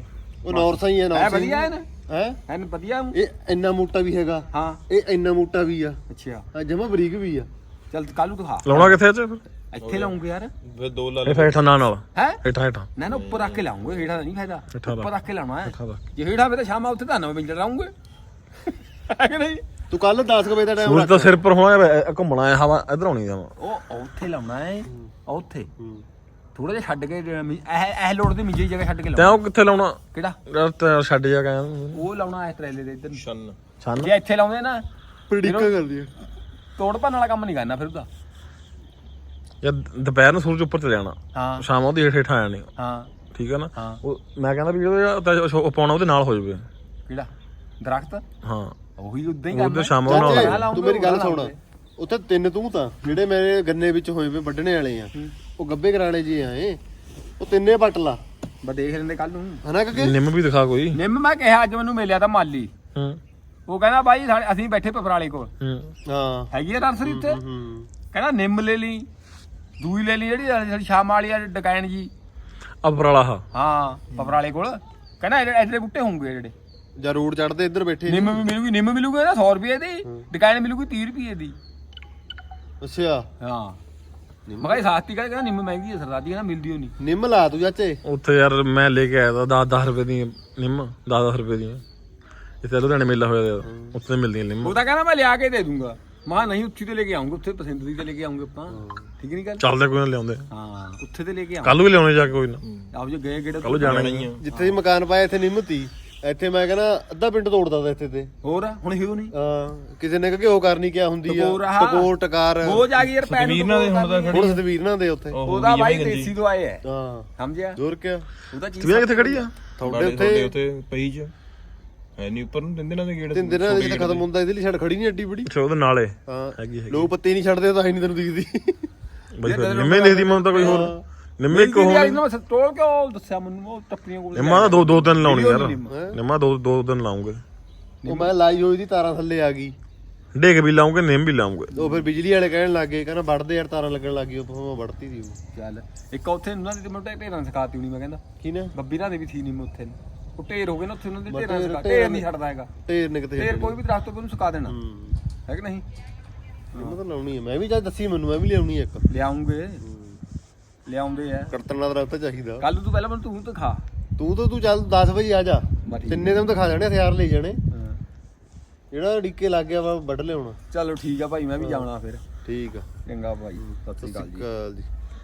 ਉਹ ਨੌਰਥ ਹੀ ਹੈ ਐ ਨੌਰਥ ਵਧੀਆ ਹੈ? ਨਾ ਹੈ ਐਨ ਵਧੀਆ ਇਹ ਇੰਨਾ ਮੋਟਾ ਵੀ ਹੈਗਾ। ਹਾਂ। ਇਹ ਇੰਨਾ ਮੋਟਾ ਵੀ ਆ। ਅੱਛਾ। ਜਮਾ ਬਰੀਕ ਵੀ ਆ। ਚੱਲ ਕੱਲ ਨੂੰ ਦਿਖਾ। ਲਾਉਣਾ ਕਿੱਥੇ ਚ ਫਿਰ ਇੱਥੇ ਲਾਉਂਗੇ ਯਾਰ। ਫਿਰ ਦੋ ਲਾ ਇਹ ਫੈਠਾ ਨਾਲ ਨਾਲ। ਹੈ? ਹੇਠਾਂ ਹੇਠਾਂ। ਨਾ ਨਾ ਉੱਪਰ ਰੱਖ ਕੇ ਲਾਉਂਗੇ ਹੇਠਾਂ ਦਾ ਨਹੀਂ ਫਾਇਦਾ। ਹੇਠਾਂ। ਉੱਪਰ ਰੱਖ ਕੇ ਲਾਉਣਾ ਹੈ। ਹੇਠਾਂ। ਜੇ ਹੇਠਾਂ ਵੇ ਤਾਂ ਸ਼ਾਮਾਂ ਉੱਥੇ ਤਾਂ ਨਵੇਂ ਮਿੰਜਰ ਲਾਉਂਗੇ। ਹੈ ਕਿ ਨਹੀਂ? ਤੂੰ ਕੱਲ 10 ਵਜੇ ਦਾ ਟਾਈਮ ਸੂਰਜ ਤਾਂ ਸਿਰ ਪਰ ਹੋਣਾ ਘੁੰਮਣਾ ਹੈ ਹਵਾ ਇਧਰ ਆਉਣੀ ਦਾ ਉਹ ਉੱਥੇ ਲਾਉਣਾ ਹੈ। ਉੱਥੇ। ਹੂੰ। ਥੋੜਾ ਜਿਹਾ ਛੱਡ ਕੇ ਇਹ ਇਹ ਲੋੜ ਦੀ ਮਿੰਜੀ ਜਗ੍ਹਾ ਛੱਡ ਕੇ ਤੈਂ ਲਾਉਣਾ। ਉਹ ਕਿੱਥੇ ਲਾਉਣਾ? ਕਿਹੜਾ? ਯਾਰ ਤੈਂ ਛੱਡ ਜਾ ਗਿਆ ਉਹ ਲਾਉਣਾ ਹੈ ਟਰੇਲੇ ਦੇ ਇੱਧਰ ਨੂੰ। ਸ਼ਨ ਛੰਨ? ਜੇ ਇੱਥੇ ਲਾਉਂਦੇ ਨਾ ਪੜਿੱਕਾ ਕਰਦੀ ਤੋੜ ਭੰਨ ਵਾਲਾ ਕੰਮ ਨਹੀਂ ਕਰਨਾ ਫਿਰ ਉਹਦਾ। ਯਾਰ ਦੁਪਹਿਰ ਨੂੰ ਸੂਰਜ ਉੱਪਰ ਚਲੇ ਜਾਣਾ। ਹਾਂ। ਸ਼ਾਮ ਉਹਦੀ ਹੇਠ ਹੇਠਾਂ ਆ ਜਾਣੀ। ਹਾਂ। ਠੀਕ ਹੈ ਨਾ? ਹਾਂ। ਉਹ ਮੈਂ ਕਹਿੰਦਾ ਵੀ ਜਿਹੜਾ ਉਹ ਪਾਉਣਾ ਉਹਦੇ ਨਾਲ ਹੋ ਜਾਵੇ। ਕਿਹੜਾ? ਦਰਖਤ? ਹਾਂ। ਉਹੀ ਉਦਾਂ ਹੀ ਉਹਦੇ ਕਰਨਾ। ਸ਼ਾਮ। ਤੂੰ ਮੇਰੀ ਗੱਲ ਸੁਣ। ਉੱਥੇ ਤਿੰਨ ਤੂੰ ਤਾਂ ਜਿਹੜੇ ਮੇਰੇ ਗੰਨੇ ਵਿੱਚ ਹੋਏ ਵੇ ਵੱਢਣੇ ਵਾਲੇ ਆ। ਉਹ ਗੱਬੇ ਕਰਾਣੇ ਜੀ ਆਏ ਉਹ ਤਿੰਨੇ ਪੱਟ ਲਾ ਬਸ ਦੇਖ ਲੈਂਦੇ ਕੱਲ ਨੂੰ। ਹਨਾ ਕਿ ਨਿੰਮ ਵੀ ਦਿਖਾ ਕੋਈ। ਨਿੰਮ ਮੈਂ ਕਿਹਾ ਅੱਜ ਮੈਨੂੰ ਮਿਲਿਆ ਤਾਂ ਮਾਲੀ। ਹੂੰ। ਉਹ ਕਹਿੰਦਾ ਬਾਈ ਸਾਡੇ ਅਸੀਂ ਬੈਠੇ ਪਪਰਾਲੇ ਕੋਲ। ਹੂੰ। ਹਾਂ। ਹੈਗੀ ਆ ਨਰਸਰੀ ਉੱਤੇ ਹੂੰ ਕਹਿੰਦਾ ਨਿੰਮ ਲੈ ਲਈ ਦੂਈ ਲੈ ਲਈ ਜਿਹੜੀ ਸਾਡੀ ਸ਼ਾਮ ਵਾਲੀ ਆ ਡਕੈਣ ਜੀ। ਅਬਰਾਲਾ ਹਾ ਹਾਂ ਪਪਰਾਲੇ ਕੋਲ। ਕਹਿੰਦਾ ਇਹਦੇ ਇਹਦੇ ਬੂਟੇ ਹੋਣਗੇ ਜਿਹੜੇ। ਜਾਂ ਰੋਡ ਚੜਦੇ ਇੱਧਰ ਬੈਠੇ ਨਿੰਮ ਵੀ ਮਿਲੂਗੀ ਨਿੰਮ ਮਿਲੂਗੀ ਨਾ 100 ਰੁਪਏ ਦੀ। ਡਕੈਣ ਮਿਲੂਗੀ 30 ਰੁਪਏ ਦੀ। ਅੱਛਾ। ਹਾਂ। ਮੈਂ ਕਿਹਾ ਸਾਸਤੀ ਕਹਿੰਦਾ ਨਿੰਮ ਮਹਿੰਗੀ ਹੈ ਸਰਦਾਦੀ ਕਹਿੰਦਾ ਮਿਲਦੀ ਹੋ ਨਹੀਂ। ਨਿੰਮ ਲਾ ਤੂੰ ਚਾਚੇ। ਉੱਥੇ ਯਾਰ ਮੈਂ ਲੈ ਕੇ ਆਇਆ ਤਾਂ 10 10 ਰੁਪਏ ਦੀ ਨਿੰਮ 10 10 ਰੁਪਏ ਦੀ ਇੱਥੇ ਲੁਧਿਆਣੇ ਮੇਲਾ ਹੋਇਆ ਤੇ ਉੱਥੇ ਮਿਲਦੀਆਂ ਨਿੰਮ। ਉਹ ਤਾਂ ਕਹਿੰਦਾ ਮੈਂ ਲਿਆ ਕੇ ਦੇ ਦੂੰਗਾ। ਮਾਂ ਨਹੀਂ ਉੱਥੇ ਤੇ ਲੈ ਕੇ ਆਉਂਗਾ ਉੱਥੇ ਪਸੰਦ ਦੀ ਤੇ ਲੈ ਕੇ ਆਉਂਗੇ ਆਪਾਂ। ਠੀਕ ਨਹੀਂ ਗੱਲ? ਚੱਲਦੇ ਕੋਈ ਨਾ ਲਿਆਉਂਦੇ ਹਾਂ ਉੱਥੇ ਤੇ ਲੈ ਕੇ ਆਉਂਗਾ। ਕੱਲ ਵੀ ਲਿਆਉਣੇ ਜਾ ਕੇ ਕੋਈ ਨਾ। ਆਪ ਜੇ ਗਏ ਗੇੜੇ ਕੱਲ ਜਾਣਾ ਨਹੀਂ ਆ। ਜਿੱਥੇ ਦੀ ਮਕਾਨ ਪਾਇਆ ਇੱਥੇ ਨਿੰਮਤੀ ਇੱਥੇ ਮੈਂ ਕਹਿੰਦਾ ਅੱਧਾ ਪਿੰਡ ਤੋੜਦਾ ਤਾ ਇੱਥੇ ਤੇ। ਹੋਰ? ਆ, ਹੁਣ ਹਿਉ ਨਹੀਂ ਹਾਂ ਕਿਸੇ ਨੇ ਕਿ ਉਹ ਕਰਨੀ ਕਿਆ ਹੁੰਦੀ ਆ? ਟਕੋਰ ਆਹ। ਟਕੋਰ ਟਕਾਰ। ਹੋ ਜਾ ਗਈ ਯਾਰ ਪੈਨ ਵੀਰ ਨਾਲ ਦੇ ਹੁਣ ਤਾਂ ਹੁਣ ਸਤਵੀਰ ਦੇ ਉੱਥੇ। ਉਹ ਉਹਦਾ ਬਾਈ ਦੇਸੀ ਦਵਾਈ ਹੈ ਹਾਂ। ਸਮਝਿਆ? ਜ਼ੋਰ ਕਿਆ? ਉਹਦਾ ਚੀਜ਼ ਤੂੰ ਕਿੱਥੇ ਖੜੀ ਆ? ਤੁਹਾਡੇ ਉੱਥੇ ਉੱਤੇ ਪਈ ਚ। ਹੈ ਨਹੀਂ ਉੱਪਰ ਨੂੰ ਦਿੰਦੇ ਨਾ ਦੇ ਗੇੜ ਤਿੰਨ ਦਿਨਾਂ ਦੇ ਜਿੱਥੇ ਖਤਮ ਹੁੰਦਾ ਇਹਦੇ ਲਈ ਛੜ ਖੜੀ ਨਹੀਂ ਐਡੀ ਬੜੀ। ਅੱਛਾ ਉਹਦੇ ਨਾਲੇ। ਹਾਂ। ਹੈਗੀ ਹੈਗੀ। ਲੋਕ ਪੱਤੇ ਨਹੀਂ ਛੱਡਦੇ ਤਾਂ ਹੀ ਨਹੀਂ ਤੈਨੂੰ ਦਿਖਦੀ। ਬਈ ਫਿਰ ਨਿੰਮੇ ਦੇਖਦੀ ਮੈਨੂੰ ਤਾਂ ਕੋਈ ਹੋਰ ਨਿੰਮੇ ਮੇਰੀ ਹੋਣੀ? ਨਾ ਸਟੋਲ ਕਿਉਂ ਦੱਸਿਆ ਮੈਨੂੰ ਉਹ ਟੱਪਰੀਆਂ ਕੋਲ ਨਿੰਮਾ ਦੋ ਦੋ ਦਿਨ ਲਾਉਣੀ ਯਾਰ। ਨਿੰਮ। ਦੋ ਦੋ ਦਿਨ ਲਾਉਂਗੇ। ਉਹ ਮੈਂ ਲਾਈ ਹੋਈ ਦੀ ਤਾਰਾਂ ਥੱਲੇ ਆ ਗਈ। ਡੇਕ ਵੀ ਲਾਉਂਗੇ ਨਿੰਮ ਵੀ ਲਾਉਂਗੇ। ਉਹ ਫਿਰ ਬਿਜਲੀ ਵਾਲੇ ਕਹਿਣ ਲੱਗ ਗਏ ਕਹਿੰਦਾ ਵੜਦੇ ਯਾਰ ਤਾਰਾਂ ਲੱਗਣ ਲੱਗ ਗਈ ਉਦੋਂ ਮੈਂ ਵੜਤੀ ਦੀ ਚੱਲ ਇੱਕ ਉੱਥੇ ਉਹਨਾਂ ਦੀ ਮੋਟੇ ਢੇਰਾਂ ਸਿਖਾਤੀ ਹੁਣੀ ਮੈਂ ਕਹਿੰਦਾ। ਕਿਨੇ ਬੱਬੀ ਨਾਲ ਦੇ ਵੀ ਥੀ ਨਹੀਂ ਮੈਂ ਉੱਥੇ। ਉਹ ਢੇਰ ਹੋ ਗਏ ਨਾ ਉੱਥੇ ਉਹਨਾਂ ਦੇ ਢੇਰਾਂ ਸਿਖਾ ਢੇਰ ਨਹੀਂ ਛੱਡਦਾ ਹੈਗਾ। ਢੇਰ ਨੇ ਕਿਤੇ ਢੇਰ ਕੋਈ ਵੀ ਦਰਖਤ ਉਹਨੂੰ ਸੁਕਾ ਦੇਣਾ। ਹੂੰ। ਕਿ ਨਹੀਂ? ਇਹ ਤਾਂ ਲਾਉਣੀ ਹੈ ਮੈਂ ਵੀ ਜਦ ਦੱਸੀ ਮੈਨੂੰ ਮੈਂ ਵੀ ਲਿਆਉਣੀ ਹੈ ਇੱਕ। ਲਿਆਉਂਗੇ। ਲਿਆਉਂਦੇ ਆ। ਕਰਤਨ ਦਾ ਦਰਖਤ ਚਾਹੀਦਾ। ਕੱਲ ਤੂੰ ਪਹਿਲਾਂ ਮੈਨੂੰ ਤੂੰ ਦਿਖਾ ਤੂੰ ਤਾਂ ਤੂੰ ਚੱਲ 10 ਵਜੇ ਆ ਜਾ। ਬਸ ਠੀਕ। ਤਿੰਨੇ ਦਿਨ ਦਿਖਾ ਜਾਣੇ ਹਥਿਆਰ ਲੈ ਜਾਣੇ। ਹਾਂ। ਜਿਹੜਾ ਡਿੱਕੇ ਲੱਗ ਗਿਆ ਵਾ ਵੱਢ ਲਿਆਉਣਾ। ਚਲੋ ਠੀਕ ਆ ਭਾਈ ਮੈਂ ਵੀ ਜਾਣਾ ਫਿਰ। ਠੀਕ ਆ। ਚੰਗਾ ਭਾਈ ਸਤਿ ਸ੍ਰੀ ਅਕਾਲ ਜੀ। ਕਾਲ ਜੀ।